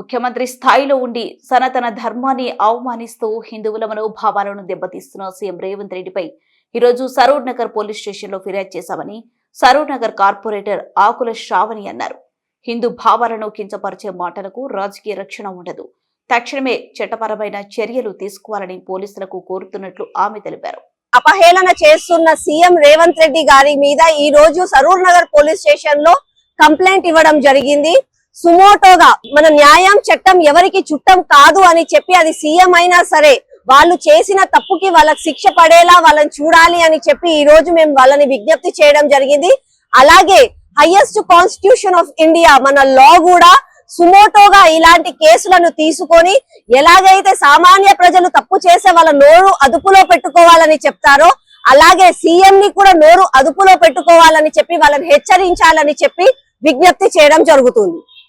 ముఖ్యమంత్రి స్థాయిలో ఉండి సనాతన ధర్మాన్ని అవమానిస్తూ హిందువుల మనోభావాలను దెబ్బతీస్తున్న సీఎం రేవంత్ రెడ్డిపై ఈరోజు సరూర్ నగర్ పోలీస్ స్టేషన్లో ఫిర్యాదు చేశామని సరూర్ నగర్ కార్పొరేటర్ ఆకుల శ్రావణి అన్నారు. హిందూ భావాలను కించపరిచే మాటలకు రాజకీయ రక్షణ ఉండదు. తక్షణమే చట్టపరమైన చర్యలు తీసుకోవాలని పోలీసులకు కోరుతున్నట్లు ఆమె తెలిపారు. అపహేళన చేస్తున్న సీఎం రేవంత్ రెడ్డి గారి మీద ఈ రోజు సరూర్ నగర్ పోలీస్ స్టేషన్లో కంప్లైంట్ ఇవ్వడం జరిగింది. సుమోటోగా మన న్యాయం చట్టం ఎవరికి చుట్టం కాదు అని చెప్పి అది సీఎం అయినా సరే వాళ్ళు చేసిన తప్పుకి వాళ్ళకి శిక్ష పడేలా వాళ్ళని చూడాలి అని చెప్పి ఈ రోజు మేము వాళ్ళని విజ్ఞప్తి చేయడం జరిగింది. అలాగే హైయెస్ట్ కాన్స్టిట్యూషన్ ఆఫ్ ఇండియా మన లా కూడా సుమోటోగా ఇలాంటి కేసులను తీసుకొని ఎలాగైతే సామాన్య ప్రజలు తప్పు చేసే వాళ్ళ నోరు అదుపులో పెట్టుకోవాలని చెప్తారో అలాగే సీఎం ని కూడా నోరు అదుపులో పెట్టుకోవాలని చెప్పి వాళ్ళని హెచ్చరించాలని చెప్పి విజ్ఞప్తి చేయడం జరుగుతుంది.